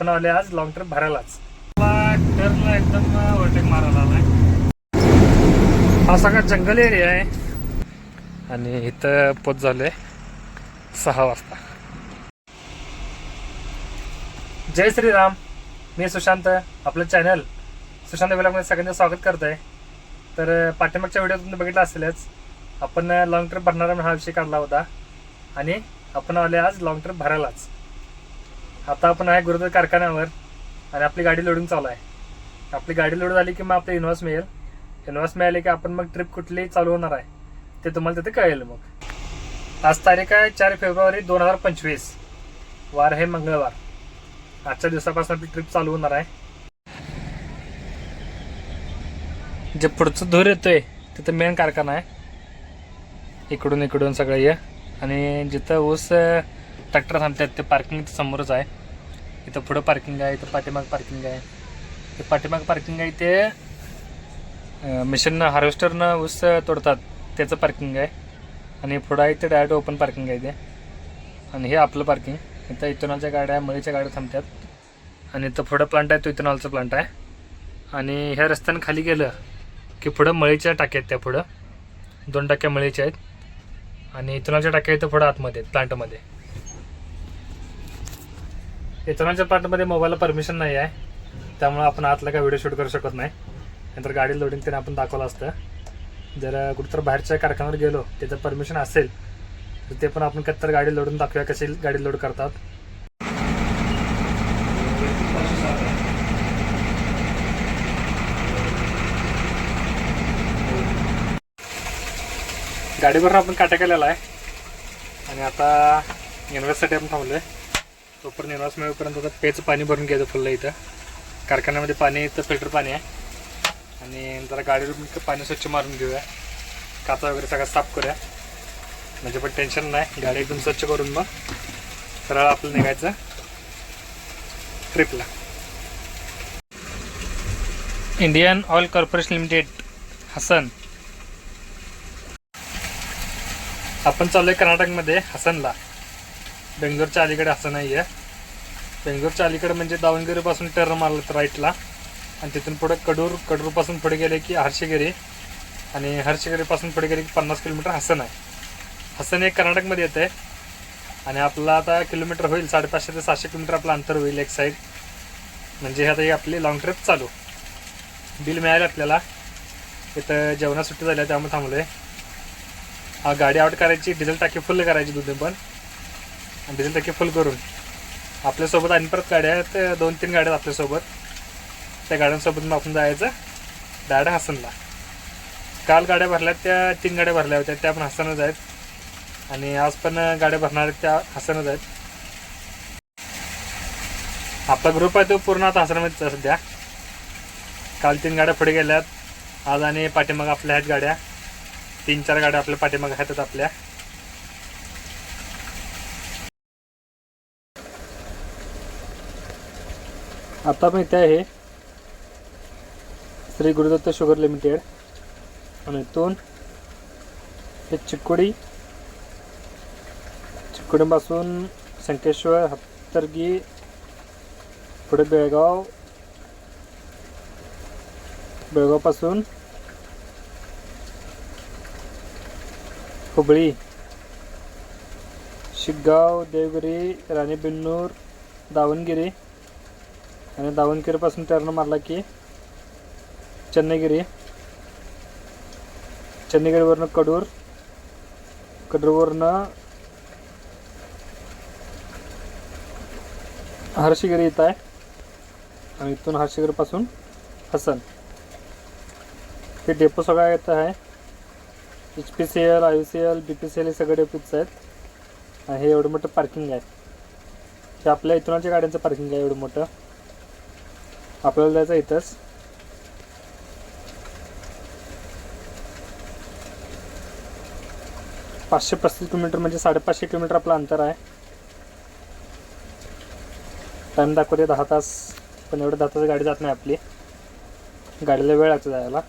पण आले आज लॉंग ट्रिप भरायलाच. टर्नला एकदम ओव्हरटेक मारायला आलाय हा सगळा जंगल एरिया आहे. आणि इथं पोच झालोय सहा वाजता. जय श्रीराम. मी सुशांत. आपलं चॅनल सुशांत विलामध्ये सगळ्यांचं स्वागत करत आहे तर पाठीमागच्या व्हिडिओ तुम्ही बघितला असेलच आपण लॉंग ट्रिप भरणार म्हणून हा विषय काढला होता. आणि आपण आले आज लॉंग ट्रिप भरायलाच. आता आपण आहे गुरुद्वार कारखान्यावर आणि आपली गाडी लोडिंग चालू आहे. आपली गाडी लोड झाली की मग आपलं इन्व्हॉस मिळेल. इन्व्हॉइस मिळाले की आपण मग ट्रिप कुठली चालू होणार आहे. ते तुम्हाला तिथे कळेल मग. आज तारीख आहे चार फेब्रुवारी दोन हजार पंचवीस. वार आहे मंगळवार. आजच्या दिवसापासून आपली ट्रिप चालू होणार आहे. जे पुढचं धूर येतोय तिथं मेन कारखाना आहे. इकडून इकडून सगळं ये. आणि जिथं ऊस ट्रॅक्टर थांबतात ते पार्किंग समोरच आहे. इथं पुढं पार्किंग आहे इथं पाठीमाग पार्किंग आहे. ते पाठीमाग पार्किंग आहे ते मिशननं हार्वेस्टरनं ऊस तोडतात त्याचं पार्किंग आहे. आणि पुढं आहे ते डायरेक्ट ओपन पार्किंग आहे ते. आणि हे आपलं पार्किंग इथं इथेनॉलच्या गाड्या मळीच्या गाड्या थांबतात. आणि इथं पुढं प्लांट आहे तो इथेनॉलचा प्लांट आहे. आणि ह्या रस्त्यानं खाली गेलं की पुढं मळीच्या टाक्या आहेत त्या पुढं. दोन टाक्या मळीच्या आहेत. आणि इथेनॉलच्या टाक्या इथं पुढं आतमध्ये आहेत प्लांटमध्ये इतरांच्या प्लांटमध्ये मोबाईलला परमिशन नाही आहे. त्यामुळं आपण आतला काय व्हिडिओ शूट करू शकत नाही. नंतर गाडी लोडिंग त्याने आपण दाखवलं असतं. जर कुठेतरी बाहेरच्या कारखान्यावर गेलो त्याचं परमिशन असेल तर ते पण आपण कत्तर गाडी लोडून दाखवूया कशी गाडी लोड करतात. गाडीवर आपण काटा केलेला आहे. आणि आता युनिव्हर्सिटी आपण थांबलोय. तोपर्यंत इन्व्हेस्ट मिळेपर्यंत आता पेचं पाणी भरून घ्यायचं फुललं इथं. कारखान्यामध्ये पाणी इथं फिल्टर पाणी आहे. आणि जरा गाडीवर पाणी स्वच्छ मारून घेऊया. काचा वगैरे सगळं साफ करूया. म्हणजे पण टेन्शन नाही गाडी एकदम स्वच्छ करून मग सरळ आपलं निघायचं ट्रिपला Indian oil corporation limited Hassan. आपण चाललोय कर्नाटकमध्ये हसनला. बेंगलोरच्या अलीकडे असं नाही आहे बेंगलोरच्या अलीकडे म्हणजे दावणगिरीपासून टर्न मारलं तर राईटला आणि तिथून पुढे कडूर कडूरपासून पुढे गेले की हर्षगिरी. आणि हर्षगिरीपासून पुढे गेले की पन्नास किलोमीटर हसन आहे. हसन हे कर्नाटकमध्ये येतं आहे आणि आपलं आता किलोमीटर होईल साडेपाचशे ते सहाशे किलोमीटर आपलं अंतर होईल एक साईड म्हणजे आता ही आपली लॉंग ट्रिप चालू. बिल मिळालं आपल्याला. इथं जेवणा सुट्टी झाल्या त्यामुळे थांबलो आहे गाडी आउट करायची डिझेल टाकी फुल करायची दोन्ही पण. आणि डिझेल टक्के फुल करून. आपल्यासोबत आणि परत गाड्या आहेत दोन तीन गाड्या आहेत आपल्यासोबत. त्या गाड्यांसोबत मग आपण जायचं डायरेक्ट हसनला. काल गाड्या भरल्या त्या तीन गाड्या भरल्या होत्या त्या पण हसनच आहेत. आणि आज पण गाड्या भरणार आहेत त्या हसनच आहेत. आपला ग्रुप आहे तो पूर्ण आता हसनमध्येच सध्या. काल तीन गाड्या पुढे गेल्यात. आज आणि पाठीमाग आपल्या आहेत गाड्या. तीन चार गाड्या आपल्या पाठीमाग आहेत आपल्या. आता पण इथे आहे श्री गुरुदत्त शुगर लिमिटेड. आणि इथून हे चिकोडी चिकोडीपासून संकेश्वर हत्तरगी पुढे बेळगाव बेळगावपासून हुबळी शिग्गाव देवगिरी राणीबेन्नूर दावणगिरी आणि दावणगिरीपासून टर्न मारला की चन्नगिरी चन्नगिरीवरनं कडूर कडूरवरनं हर्षगिरी येत आहे. आणि इथून हर्षगिरीपासून हसन. हे डेपो सगळा येत आहे. H P C L I C L B P C L हे सगळे डेपोच आहेत. आणि हे एवढं मोठं पार्किंग आहे. हे आपल्या इथूनच्या गाड्यांचं पार्किंग आहे एवढं मोठं. आपल्याला जायचं इथंच. पाचशे पस्तीस किलोमीटर म्हणजे साडेपाचशे किलोमीटर आपलं अंतर आहे. टाईम दाखवते दहा तास पण एवढं दहा तास गाडी जात नाही आपली. गाडीला वेळ लागतो जायला.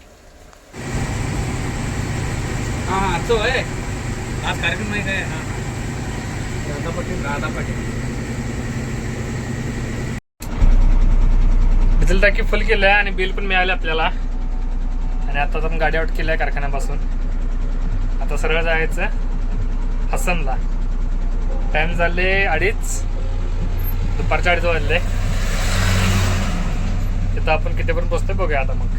कार्यक्रम आहे राधा पाटील राधा पाटील डिझेल टाकी फुल केलं आहे आणि बिल पण मिळालं आपल्याला. आणि आता आपण गाडी आउट केली आहे कारखान्यापासून. आता सरळ जायचं हसनला. टाईम झाले अडीच. दुपारच्या अडीच वाजले. तिथं आपण कितीपर्यंत पोहोचतोय बघूया आता मग.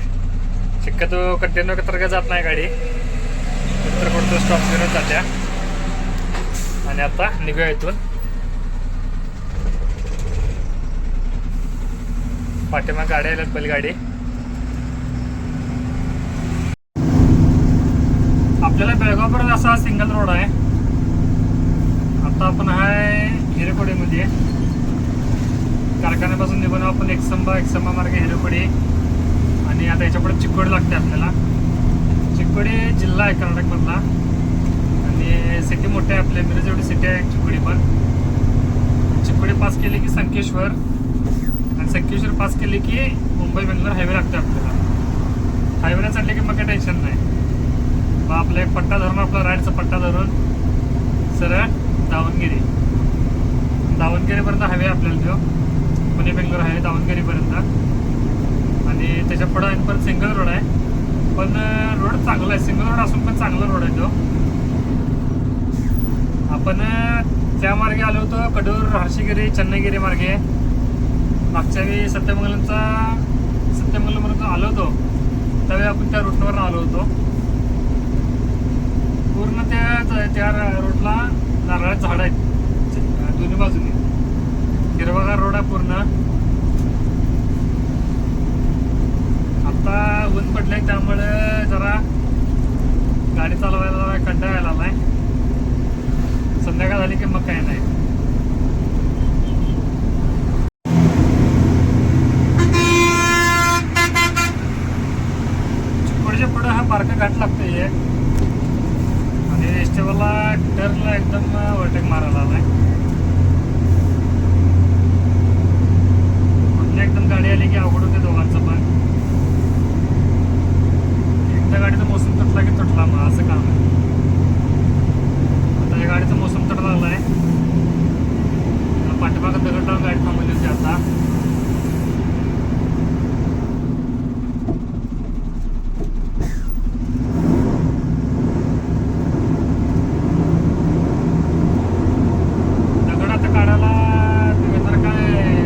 शक्यतो कंटिन्यू तर काय जात नाही गाडी. तर कोणतं स्टॉप घेऊन जात्या. आणि आता निघूया इथून. पाठीमा गाडी आल्यात बैलगाडी. आपल्याला बेळगावपर्यंत असा सिंगल रोड आहे. आता आपण आहे हिरेकोडीमध्ये कारखान्यापासून निघून आपण एकसंबा एकसंबा मार्ग हिरेकोडी आणि आता याच्यापुढे चिकोडी लागते आपल्याला. चिकोडी जिल्हा आहे कर्नाटकमधला. आणि सिटी मोठी आहे आपल्या मिरज एवढी सिटी आहे चिकोडी पण चिकोडी पास केली की संकेश्वर. सेक्युशन पास केली की मुंबई बेंगलोर हायवे लागते आपल्याला. हायवेला चढले की मग काही टेन्शन नाही. मग आपला एक पट्टा धरून आपला राईडचा पट्टा धरून सरळ दावणगिरी. दावणगिरीपर्यंत हायवे आपल्याला देऊ. पुणे बेंगलोर हायवे दावणगिरीपर्यंत. आणि त्याच्या पुढं आणि परत सिंगल रोड आहे. पण रोड चांगला आहे. सिंगल रोड असून पण चांगला रोड आहे तो. आपण त्या मार्गे आलो होतो कडूर हर्षगिरी चन्नगिरी मार्गे. मागच्या वेळी सत्यमंगलमचा सत्यमंगलमपर्यंत आलो होतो. त्यावेळी आपण त्या रूटवर आलो होतो. पूर्ण त्या त्या रोडला नारळाची झाड आहेत. दोन्ही बाजूनी. हिरवागार रोड आहे पूर्ण. आता ऊन पडलंय त्यामुळे जरा गाडी चालवायला जरा कंटाळा यायला आलाय संध्याकाळ झाली की मग काय नाही चिकोडीच्या पुढे हा बारका घाट लागतोय एक. आणि एस्टेवरला टर्नला एकदम ओव्हरटेक मारायला आलाय कुठली एकदम गाडी आली की अवघड होते दोघांचं पण एकदा गाडीचा मोसम तुटला की तुटला मग असं काम आहे आता या गाडीचा मोसम तुटला लागलाय पाठीमागं दगड लावून गाडी थांबवली होती आता दगड आता काढायला तुम्ही जर काय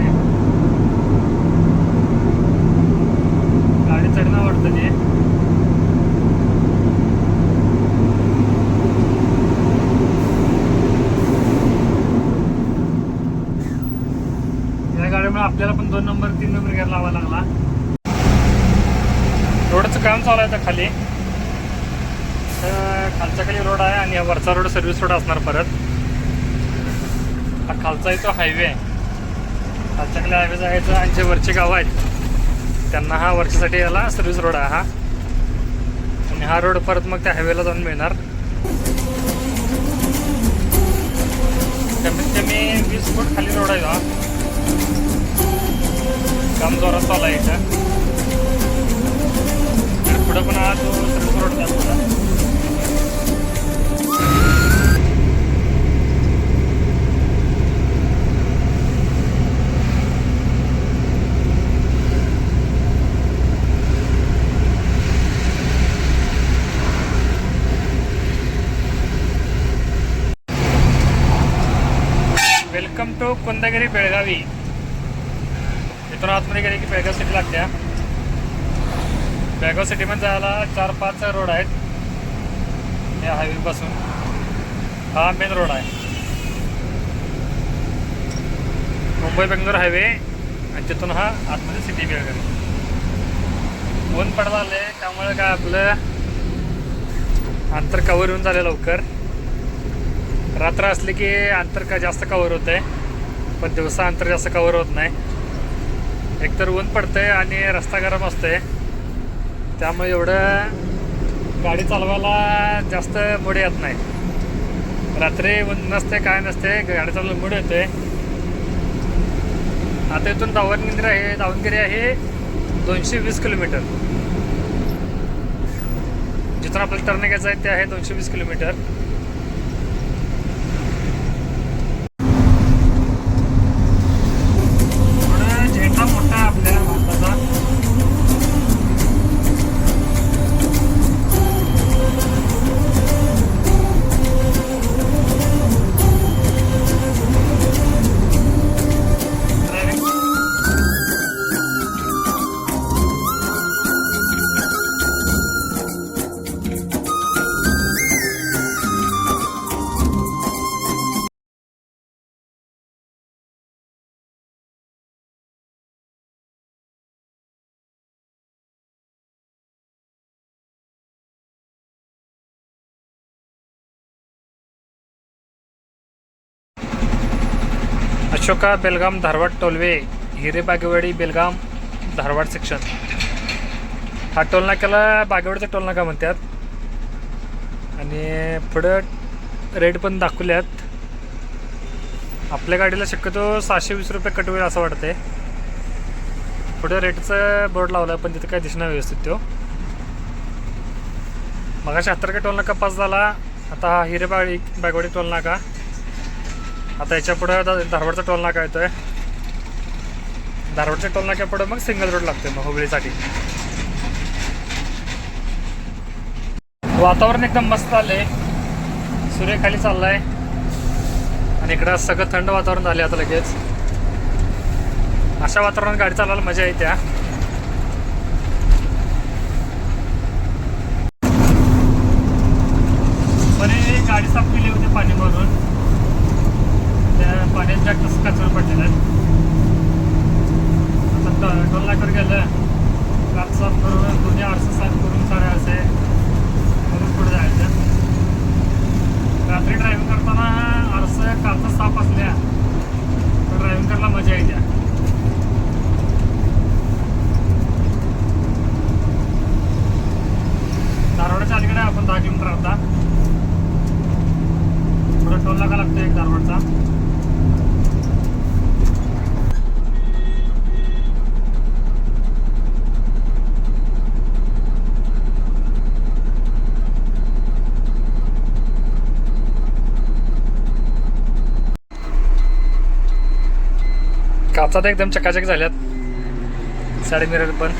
गाडी चढणं वाटतं ते या गाडीमुळे आपल्याला पण दोन नंबर तीन नंबर गेअर लावा लागला रोडचं काम चालू आहे आता खाली तर खालच्या खाली रोड आहे आणि हा वरचा रोड सर्व्हिस रोड असणार परत. हा खालचा आहे तो हायवे आहे. खालच्या खाली हायवे जायचं आणि जे वरचे गाव आहेत त्यांना हा वरच्यासाठी याला सर्व्हिस रोड आहे हा. आणि हा रोड परत मग त्या हायवेला जाऊन मिळणार. कमीत कमी वीस फूट खाली रोड आहे हा. काम जोरात चालू आहे इथं. पुढं पण आज road welcome to Kundagiri Belagavi इथून आतमध्ये गेले की बेळगाव सिटी लागत्या बेळगाव सिटीमध्ये जायला चार पाच रोड आहेत. या हायवेपासून हा मेन रोड आहे. मुंबई बेंगलोर हायवे आणि तिथून हा आतमध्ये सिटी बेळगाव. ऊन पडला आले त्यामुळे काय आपलं अंतर कवर येऊन झालं लवकर. रात्र असली की अंतर का जास्त कवर होत आहे पण दिवसा अंतर जास्त कवर होत नाही. एकतर ऊन पडतंय आणि रस्ता गरम असतोय. त्यामुळे एवढं गाडी चालवायला जास्त मुड येत नाही. रात्री नसते काय नसते गाडी चालवायला मुड येते आता इथून दावणगिरी आहे दावणगिरी आहे दोनशे वीस किलोमीटर. जिथून आपल्याला टर्न घ्यायचं आहे ते आहे दोनशे वीस kilometre. Ashoka Belgaum Dharwad tollway Hire Bagewadi Belgaum Dharwad section हा टोलनाक्याला बागेवाडीचा टोलनाका म्हणतात. आणि पुढं रेट पण दाखवल्यात. आपल्या गाडीला शक्यतो सहाशे वीस रुपये कट होईल असं वाटतंय. पुढं रेटचं बोर्ड लावला पण तिथं काय दिसणार व्यवस्थित तो. मगाशी हत्तरका टोलनाका पास झाला. आता हा हिरेबाडी बागवाडी टोलनाका आता याच्यापुढे धारवाडचा टोल नाका येतोय. धारवाडच्या टोल नाक्यापुढे मग सिंगल रोड लागतोय मग हुबळीसाठी. वातावरण एकदम मस्त आले सूर्य खाली चाललाय. आणि इकडं सगळं थंड वातावरण झाले आता लगेच. अशा वातावरणात गाडी चालवायला मजा येते बरे गाडी साफ केली होती पाणी भरून त्या कसं कचरा पडलेला आहे आता टोलनाकर गेलं. काच साफ करून दोन्ही आरसं साफ करून सारे आहे म्हणून पुढे जायचं. रात्री ड्रायव्हिंग करताना आरसं काचा साफ असल्या तर ड्रायव्हिंग करायला मजा येते धारवाडच्या अलीकडे आहे आपण दहा किलोमीटर आता पुढे टोल नाका लागतो एक धारवाडचा काचा तर एकदम चकाचक झाल्यात. साडे मिरर पण.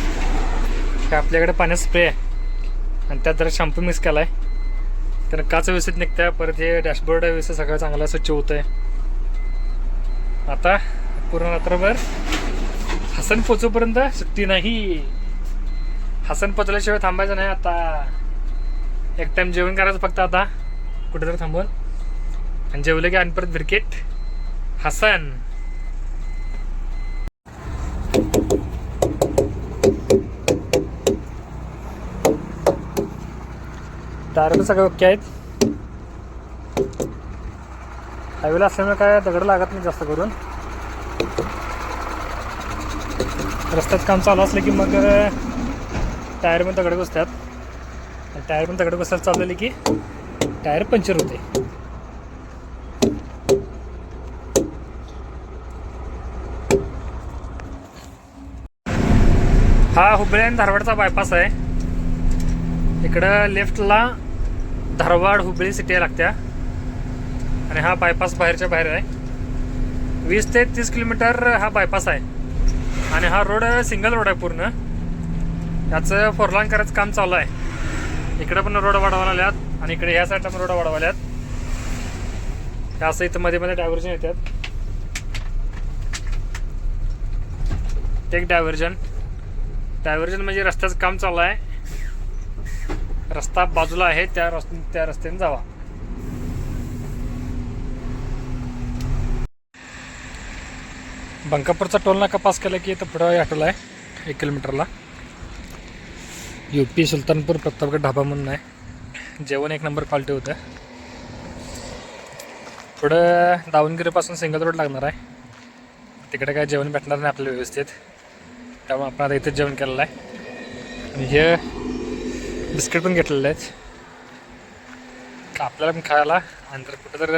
काय आपल्याकडे पाण्यात स्प्रे आहे. आणि त्यात जरा शॅम्पू मिक्स केला आहे तर काच व्यवस्थित निघतं परत हे डॅशबोर्ड व्यवस्थित सगळं चांगलं स्वच्छ होतं आहे आता पूर्ण रात्रभर हसन पोचूपर्यंत सुट्टी नाही. हसन पोचल्याशिवाय थांबायचं नाही आता. एक टाइम जेवण करायचं फक्त आता. कुठेतरी थांबून. आणि जेवलं की आणि परत क्रिकेट हसन. टायर सगळे ओके आहेत. हायवेला असल्यामुळे काय दगड लागत नाही जास्त करून. रस्त्यात काम चालू असलं की मग टायर पण दगड बसतात टायर पण दगड बसायला चालवले की टायर पंक्चर होते. हा हुबळी आणि धारवाडचा बायपास आहे. इकडं लेफ्टला धारवाड हुबळी सिटी लागत्या. आणि हा बायपास बाहेरच्या बाहेर आहे. वीस ते तीस किलोमीटर हा बायपास आहे. आणि हा रोड सिंगल रोड आहे पूर्ण. याचं फोरलाईन करायचं काम चालू आहे. इकडं पण रोड वाढवायला आल्यात आणि इकडे ह्या साईडला पण रोड वाढवाल्यात ह्या असं इथं मध्ये मध्ये डायव्हर्जन येतात. एक डायव्हर्जन डायव्हर्जन म्हणजे रस्त्याचं काम चालू आहे. रस्ता बाजूला आहे त्या रस्त्या त्या रस्त्याने जावा. बंकापूरचा टोल नाका पास केला की इथं पुढं आठवला आहे एक किलोमीटरला. यू पी सुलतानपूर प्रतापगड ढाबा म्हणून आहे. जेवण एक नंबर क्वालिटी होतं. पुढं दावणगिरीपासून सिंगल रोड लागणार आहे. तिकडे काय जेवण भेटणार नाही आपल्याला व्यवस्थित. त्यामुळे आपण आता इथेच जेवण केलेलं आहे. आणि हे बिस्किट पण घेतलेले आहेत. आपल्याला पण खायला. आणि जर कुठं तर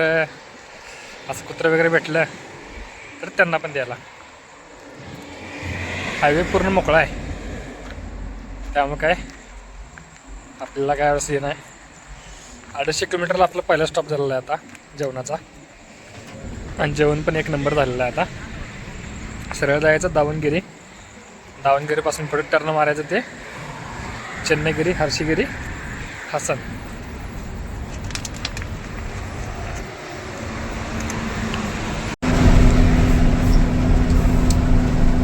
असं कुत्रं वगैरे भेटलं तर त्यांना पण द्यायला. हायवे पूर्ण मोकळा आहे. त्यामुळे काय आपल्याला काय असं नाही. अडीचशे किलोमीटरला आपला पहिला स्टॉप झालेला आहे आता जेवणाचा. आणि जेवण पण एक नंबर झालेला आहे आता. सरळ जायचं दावणगिरी. दावणगिरीपासून पुढे टर्न मारायचं ते. चेन्नईगिरी हर्षिगिरी हसन.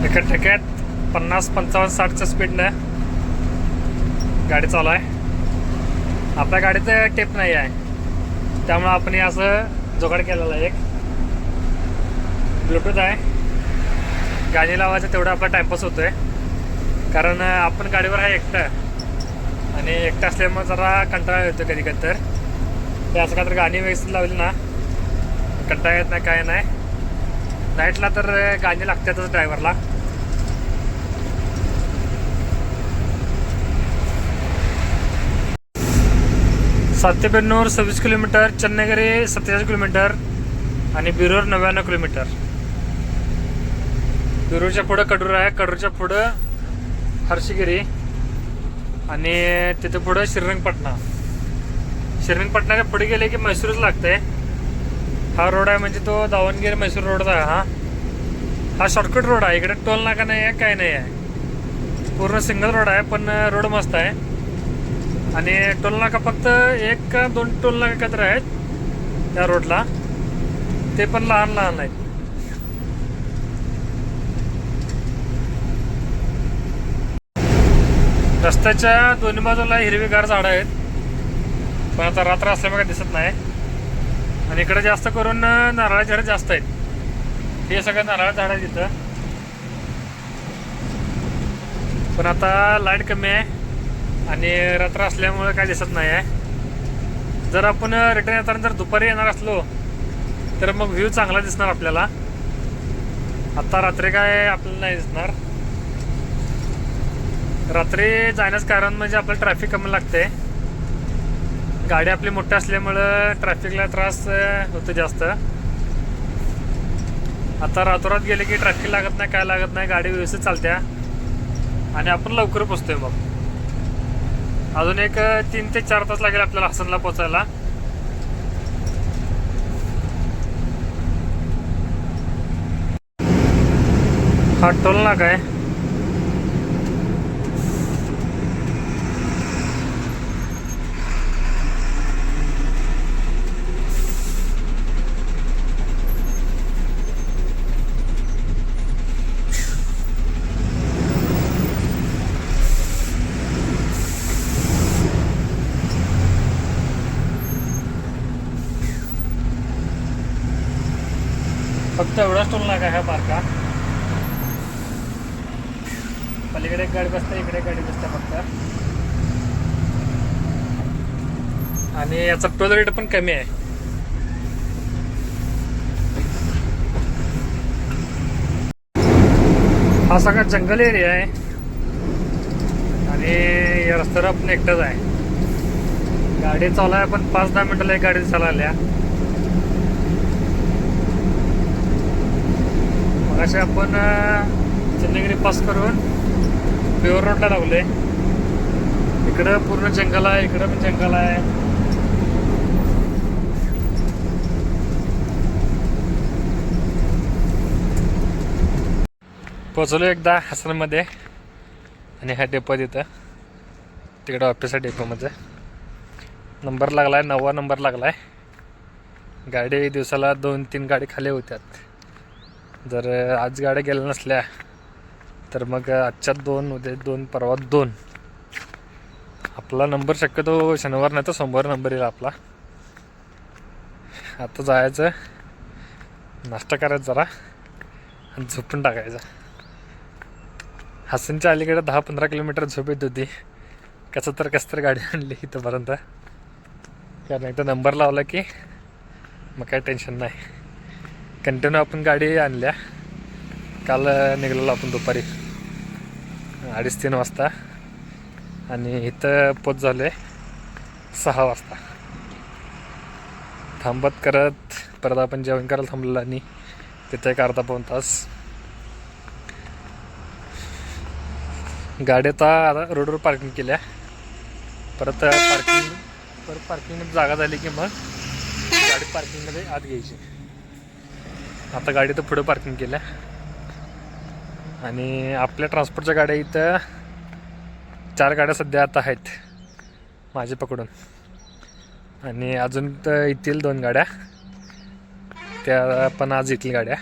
एका ठेक्यात पन्नास पंचावन्न साठच्या स्पीडनं गाडी चालू आहे. आपल्या गाडीचं टेप नाही आहे. त्यामुळं आपण असं जोगाड केलेलं आहे एक. ब्लूटूथ आहे. गाणी लावायचं तेवढा आपला टाईमपास आहे कारण आपण गाडीवर आहे एकटं. आणि एकटा असल्यामुळे जरा कंटाळा येतो कधी कधी तर. ते असं का तर गाणी व्यवस्थित लावली ना कंटाळा येत नाही काय नाही. नाईटला तर गाणी लागतातच ड्रायव्हरला सात्यबेन्नूर सव्वीस किलोमीटर चन्नगिरी सत्तेचाळीस किलोमीटर आणि बिरूर नव्याण्णव किलोमीटर. बिरूरच्या पुढं कडूर आहे कडूरच्या पुढं हर्षगिरी. आणि तिथे पुढं श्रीरंगपटणा. श्रीरंगपटणाच्या पुढे गेले की म्हैसूरच लागते हा रोड आहे म्हणजे तो दावणगिरी म्हैसूर रोडचा आहे हा. हा शॉर्टकट रोड आहे. इकडे टोल नाका नाही आहे काय नाही आहे. पूर्ण सिंगल रोड आहे पण रोड मस्त आहे. आणि टोल नाका फक्त एक का दोन टोल नाका काहीतरी आहेत त्या रोडला ते पण लहान लहान आहेत. रस्त्याच्या दोन्ही बाजूला हिरवीगार झाडं आहेत. पण आता रात्र असल्यामुळे काही दिसत नाही. आणि इकडे जास्त करून नारळाची झाडं जास्त आहेत. हे सगळं नारळ झाड आहेत तिथं पण आता लाइट कमी आहे. आणि रात्र असल्यामुळे काय दिसत नाही आहे. जर आपण रिटर्न येताना जर दुपारी येणार असलो तर मग व्ह्यू चांगला दिसणार आपल्याला. आता रात्री काय आपल्याला नाही दिसणार. रात्री जाण्याचं कारण म्हणजे आपल्याला ट्रॅफिक कमी लागते गाडी आपली मोठी असल्यामुळं ट्रॅफिकला त्रास होतो जास्त. आता रातोरात गेले की ट्रॅफिक लागत नाही काय लागत नाही गाडी व्यवस्थित चालत्या. आणि आपण लवकर पोचतोय मग. अजून एक तीन ते चार तास लागेल आपल्याला हसनला पोचायला. हा टोल नाका आहे. फक्त एवढाच टोल नाका ह्या हा बारका. पलीकडे एक गाडी बसते इकडे एक गाडी बसते फक्त. आणि याचा टोल रेट पण कमी आहे. हा सगळा जंगल एरिया आहे. आणि या रस्त्यावर आपण एकटाच आहे. गाडी चालू आहे पण पाच दहा मिनिटाला एक गाडी चालल्या मग असे आपण अं, चंद्रगिरी पास करून प्युअर रोडला लागलोय इकडं पूर्ण जंगल आहे इकडं पण जंगल आहे. पोचलो एकदा हसनमध्ये आणि ह्या डेपो तिथं तिकडं ऑफिस आहे डेपोमध्ये नंबर लागला आहे नववा नंबर लागला आहे गाडी दिवसाला दोन तीन गाडी खाली होत्यात. जर आज गाड्या गेल्या नसल्या तर मग आजच्या दोन उद्या दोन परवा दोन. आपला नंबर शक्यतो शनिवार नाही तर सोमवार नंबर येईल आपला. आता जायचं नाश्ता करायचा जरा आणि झोपून टाकायचं. हसनच्या अलीकडे दहा पंधरा किलोमीटर झोप येत होती. कसं तर कसं तर गाडी आणली इथंपर्यंत. कारण एकदा नंबर लावला की मग काय टेन्शन नाही. कंटिन्यू आपण गाडी आणल्या. काल निघालेलो आपण दुपारी. अडीच तीन वाजता. आणि इथं पोच झाले सहा वाजता. थांबत करत परत आपण जेवण करायला थांबलेलं आणि तिथं एक अर्धा पाऊन तास. गाडी आता रोडवर पार्किंग केल्या. परत पार्किंग परत पार्किंग जागा झाली की मग गाडी पार्किंगमध्ये आत घ्यायची. आता गाडी तर पुढं पार्किंग केल्या. आणि आपल्या ट्रान्सपोर्टच्या गाड्या इथं चार गाड्या सध्या आता आहेत माझे पकडून आणि अजून तर येतील दोन गाड्या. त्या पण आज येतील गाड्या.